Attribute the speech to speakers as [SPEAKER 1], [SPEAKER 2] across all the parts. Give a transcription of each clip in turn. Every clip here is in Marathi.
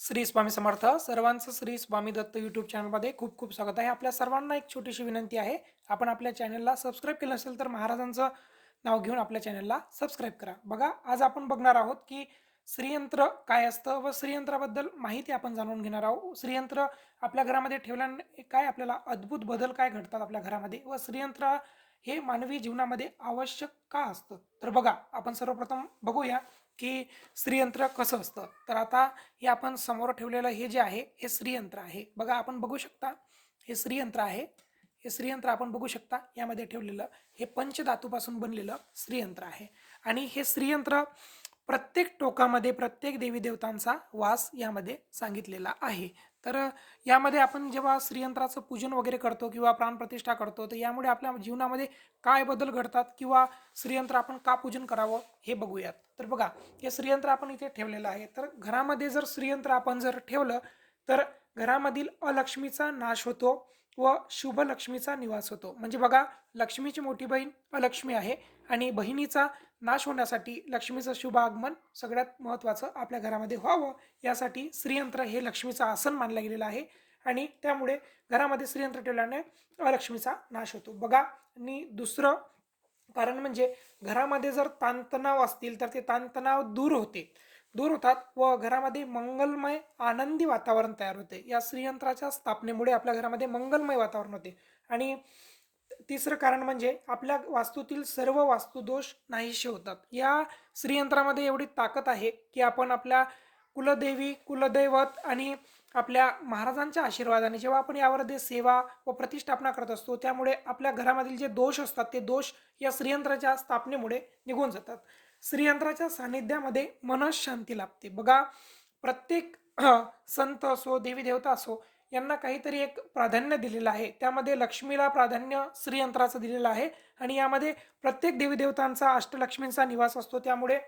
[SPEAKER 1] श्री स्वामी समर्थ. सर्वांचं श्री स्वामी दत्त यूट्यूब चॅनलमध्ये खूप खूप स्वागत आहे. आपल्या सर्वांना एक छोटीशी विनंती आहे. आपण आपल्या चॅनलला सबस्क्राईब केलं असेल तर महाराजांचं नाव घेऊन आपल्या चॅनलला सबस्क्राईब करा. बघा आज आपण बघणार आहोत की श्रीयंत्र काय असतं व श्रीयंत्राबद्दल माहिती आपण जाणून घेणार आहोत. श्रीयंत्र आपल्या घरामध्ये ठेवल्याने काय आपल्याला अद्भुत बदल काय घडतात आपल्या घरामध्ये व श्रीयंत्र हे मानवी जीवनामध्ये आवश्यक का असतं? तर बघा आपण सर्वप्रथम बघूया. की श्रीयंत्र कसं असतं? तर आता हे आपण समोर ठेवलेलं हे जे आहे हे श्रीयंत्र आहे. बघा आपण बघू शकता हे श्रीयंत्र आहे. हे श्रीयंत्र आपण बघू शकता यामध्ये ठेवलेलं हे पंचधातूपासून बनलेलं श्रीयंत्र आहे. आणि हे श्रीयंत्र प्रत्येक टोकामध्ये प्रत्येक देवी देवतांचा वास यामध्ये सांगितलेला आहे. तर यामध्ये आपण जेव्हा श्रीयंत्राचं पूजन वगैरे करतो किंवा प्राणप्रतिष्ठा करतो तर यामुळे आपल्या जीवनामध्ये काय बदल घडतात किंवा श्रीयंत्र आपण का पूजन करावं हे बघूयात. तर बघा हे श्रीयंत्र आपण इथे ठेवलेलं आहे. तर घरामध्ये जर श्रीयंत्र आपण जर ठेवलं तर घरामधील अलक्ष्मीचा नाश होतो व शुभलक्ष्मीचा निवास होतो. म्हणजे बघा लक्ष्मीची मोठी बहीण अलक्ष्मी आहे आणि बहिणीचा नाश होण्यासाठी लक्ष्मीचं शुभ आगमन सगळ्यात महत्त्वाचं आपल्या घरामध्ये व्हावं. यासाठी श्रीयंत्र हे लक्ष्मीचं आसन मानलं गेलेलं आहे. आणि त्यामुळे घरामध्ये श्रीयंत्र ठेवल्याने अलक्ष्मीचा नाश होतो. बघा आणि दुसरं कारण म्हणजे घरामध्ये जर ताणतणाव असतील तर ते ताणतणाव दूर होते. दूर होतात व घरामध्ये मंगलमय आनंदी वातावरण तयार होते. या श्रीयंत्राच्या स्थापनेमुळे आपल्या घरामध्ये मंगलमय वातावरण होते. आणि तिसरं कारण म्हणजे आपल्या वास्तूतील सर्व वास्तुदोष नाहीसे होतात. या श्रीयंत्रामध्ये एवढी ताकद आहे की आपण आपल्या कुलदेवी कुलदैवत आणि आपल्या महाराजांच्या आशीर्वादाने जेव्हा आपण यावर सेवा व प्रतिष्ठापना करत असतो त्यामुळे आपल्या घरामधील जे दोष असतात ते दोष या श्रीयंत्राच्या स्थापनेमुळे निघून जातात. श्रीयंत्राच्या सानिध्यामध्ये मनशांती लाभते. बघा प्रत्येक संत असो देवी देवता असो यांना काहीतरी एक प्राधान्य दिलेलं आहे. त्यामध्ये लक्ष्मीला प्राधान्य श्रीयंत्राचं दिलेलं आहे आणि यामध्ये प्रत्येक देवीदेवतांचा अष्टलक्ष्मींचा निवास असतो. त्यामुळे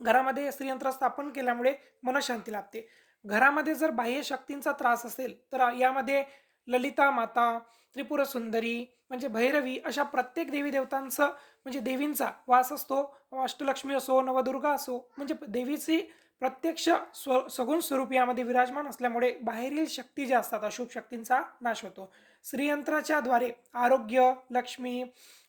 [SPEAKER 1] घरामध्ये श्रीयंत्र स्थापन केल्यामुळे मनशांती लाभते. घरामध्ये जर बाह्य शक्तींचा त्रास असेल तर यामध्ये ललिता माता त्रिपुर सुंदरी म्हणजे भैरवी अशा प्रत्येक देवी देवतांचं म्हणजे देवींचा वास असतो. अष्टलक्ष्मी असो नवदुर्गा असो म्हणजे देवीची प्रत्यक्ष स्व सगुण स्वरूप यामध्ये विराजमान असल्यामुळे बाहेरील शक्ती ज्या असतात अशुभ शक्तींचा नाश होतो. श्रीयंत्राच्या द्वारे आरोग्य लक्ष्मी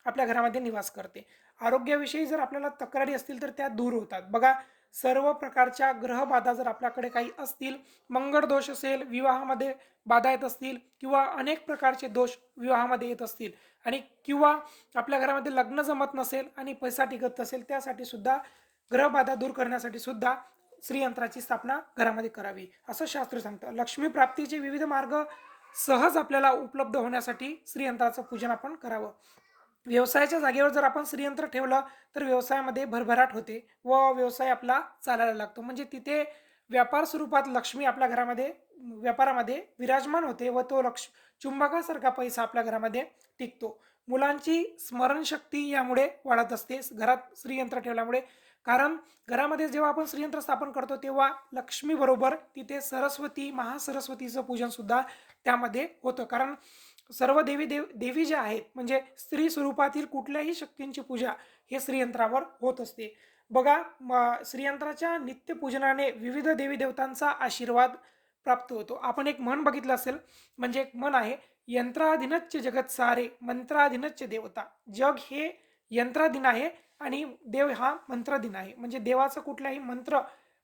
[SPEAKER 1] आपल्या घरामध्ये निवास करते. आरोग्याविषयी जर आपल्याला तक्रारी असतील तर त्या दूर होतात. बघा सर्व प्रकारच्या ग्रहबाधा जर आपल्याकडे काही असतील मंगळ दोष असेल विवाहामध्ये बाधा येत असतील किंवा अनेक प्रकारचे दोष विवाहामध्ये येत असतील आणि किंवा आपल्या घरामध्ये लग्न जमत नसेल आणि पैसा टिकत नसेल त्यासाठी सुद्धा ग्रहबाधा दूर करण्यासाठी सुद्धा श्रीयंत्राची स्थापना घरामध्ये करावी असं शास्त्र सांगतं. लक्ष्मी प्राप्तीचे विविध मार्ग सहज आपल्याला उपलब्ध होण्यासाठी श्रीयंत्राचं पूजन आपण करावं. व्यवसायाच्या जागेवर जर आपण श्रीयंत्र ठेवलं तर व्यवसायामध्ये भरभराट होते व व्यवसाय आपला चालायला लागतो. म्हणजे तिथे व्यापार स्वरूपात लक्ष्मी आपल्या घरामध्ये व्यापारामध्ये विराजमान होते व तो लक्ष चुंबकासारखा पैसा आपल्या घरामध्ये टिकतो. मुलांची स्मरणशक्ती यामुळे वाढत असते. घरात श्रीयंत्र ठेवल्यामुळे. कारण घरामध्ये जेव्हा आपण श्रीयंत्र स्थापन करतो तेव्हा लक्ष्मीबरोबर तिथे सरस्वती महासरस्वतीचं पूजन सुद्धा त्यामध्ये होतं. कारण सर्व देवी देव देवी ज्या आहेत म्हणजे स्त्री स्वरूपातील कुठल्याही शक्तींची पूजा हे श्रीयंत्रावर होत असते. बघा श्रीयंत्राच्या नित्यपूजनाने विविध देवी देवतांचा आशीर्वाद प्राप्त होतो. आपण एक म्हण बघितलं असेल म्हणजे एक म्हण आहे यंत्राधीनच जगत सारे मंत्राधीनच देवता. जग हे यंत्राधीन आहे आणि देव हा मंत्रदिन आहे. म्हणजे देवाचा कुठलाही मंत्र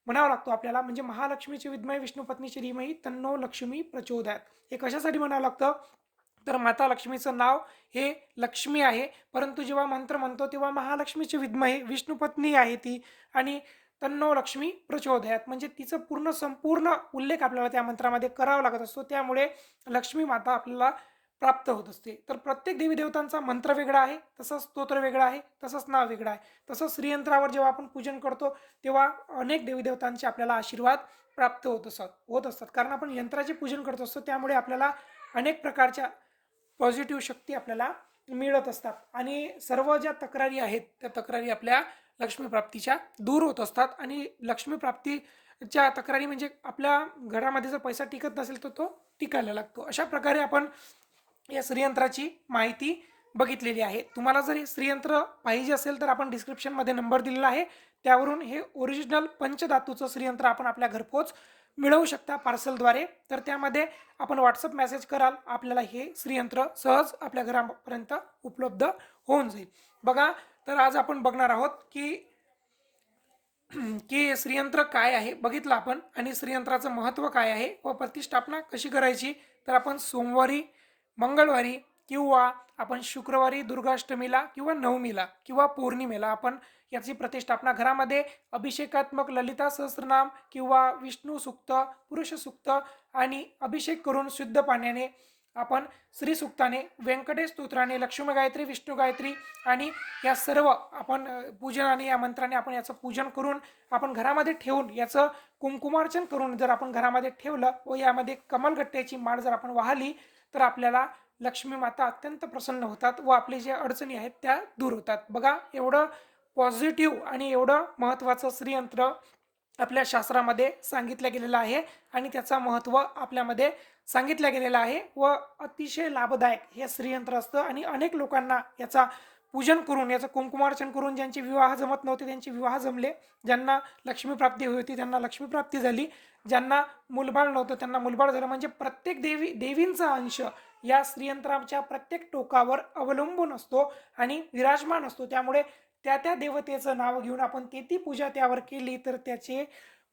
[SPEAKER 1] म्हणावा लागतो आपल्याला. म्हणजे महालक्ष्मीची विद्मय विष्णू पत्नीची रिमही तन्नो लक्ष्मी प्रचोदयात. हे कशासाठी म्हणावं लागतं? तर माता लक्ष्मीचं नाव हे लक्ष्मी आहे. परंतु जेव्हा मंत्र म्हणतो तेव्हा महालक्ष्मीची विद्मय विष्णू पत्नी आहे ती. आणि तन्नो लक्ष्मी प्रचोदयात. म्हणजे तिचं पूर्ण संपूर्ण उल्लेख आपल्याला त्या मंत्रामध्ये करावा लागत असतो. त्यामुळे लक्ष्मी माता आपल्याला प्राप्त होत असते. तर प्रत्येक देवी देवतांचा मंत्र वेगळा आहे तसंच स्तोत्र वेगळा आहे तसंच नाव वेगळं आहे. तसंच श्रीयंत्रावर जेव्हा आपण पूजन करतो तेव्हा अनेक देवी देवतांचे आपल्याला आशीर्वाद प्राप्त होत असतात होत असतात. कारण आपण यंत्राचे पूजन करत असतो त्यामुळे आपल्याला अनेक प्रकारच्या पॉझिटिव्ह शक्ती आपल्याला मिळत असतात. आणि सर्व ज्या तक्रारी आहेत त्या तक्रारी आपल्या लक्ष्मीप्राप्तीच्या दूर होत असतात. आणि लक्ष्मीप्राप्तीच्या तक्रारी म्हणजे आपल्या घरामध्ये जर पैसा टिकत नसेल तर तो टिकायला लागतो. अशा प्रकारे आपण या श्रीयंत्राची माहिती बघितलेली आहे. तुम्हाला जर हे श्रीयंत्र पाहिजे असेल तर आपण डिस्क्रिप्शनमध्ये नंबर दिलेला आहे. त्यावरून हे ओरिजिनल पंचधातूचं श्रीयंत्र आपण आपल्या घरपोच मिळवू शकता पार्सलद्वारे. तर त्यामध्ये आपण व्हॉट्सअप मेसेज कराल. आपल्याला हे श्रीयंत्र सहज आपल्या घरापर्यंत उपलब्ध होऊन जाईल. बघा तर आज आपण बघणार आहोत की की श्रीयंत्र काय आहे बघितलं आपण. आणि श्रीयंत्राचं महत्त्व काय आहे व प्रतिष्ठापना कशी करायची तर आपण सोमवारी मंगळवारी किंवा आपण शुक्रवारी दुर्गाष्टमीला किंवा नवमीला किंवा पौर्णिमेला आपण याची प्रतिष्ठापना घरामध्ये अभिषेकात्मक ललिता सहस्रनाम किंवा विष्णू सुक्त पुरुष सुक्त आणि अभिषेक करून शुद्ध पाण्याने आपण श्री सुक्ताने व्यंकटेश स्तोत्राने लक्ष्मी गायत्री विष्णू गायत्री आणि या सर्व आपण पूजन पूजनाने या मंत्राने आपण याचं पूजन करून आपण घरामध्ये ठेवून याचं कुंकुमार्चन करून जर आपण घरामध्ये ठेवलं व यामध्ये कमलगट्ट्याची माळ जर आपण वाहली तर आपल्याला लक्ष्मी माता अत्यंत प्रसन्न होतात व आपले जे अडचणी आहेत त्या दूर होतात. बघा एवढं पॉझिटिव्ह आणि एवढं महत्त्वाचं श्रीयंत्र आपल्या शास्त्रामध्ये सांगितलं गेलेलं आहे आणि त्याचा महत्त्व आपल्यामध्ये सांगितल्या गेलेलं आहे व अतिशय लाभदायक हे श्रीयंत्र असतं आणि अनेक लोकांना याचा पूजन करून याचं कुंकुमार्चन करून ज्यांचे विवाह जमत नव्हते त्यांचे विवाह जमले. ज्यांना लक्ष्मीप्राप्ती होती त्यांना लक्ष्मीप्राप्ती झाली. ज्यांना मुलबाळ नव्हतं त्यांना मुलबाळ झालं. म्हणजे प्रत्येक देवी देवींचा अंश या श्रीयंत्राच्या प्रत्येक टोकावर अवलंबून असतो आणि विराजमान असतो. त्यामुळे त्या त्या देवतेचं नाव घेऊन आपण ते ती पूजा त्यावर केली तर त्याचे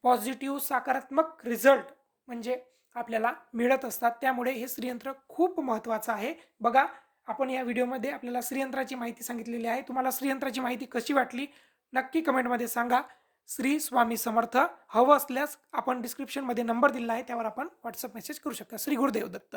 [SPEAKER 1] पॉझिटिव्ह सकारात्मक रिझल्ट म्हणजे आपल्याला मिळत असतात. त्यामुळे हे श्रीयंत्र खूप महत्त्वाचं आहे. बघा आपण या व्हिडिओमध्ये आपल्याला श्रीयंत्राची माहिती सांगितलेली आहे. तुम्हाला श्रीयंत्राची माहिती कशी वाटली? नक्की कमेंटमध्ये सांगा. श्री स्वामी समर्थ हवं असल्यास आपण डिस्क्रिप्शनमध्ये नंबर दिला आहे. त्यावर आपण व्हॉट्सअप मेसेज करू शकता. श्री गुरुदेव दत्त.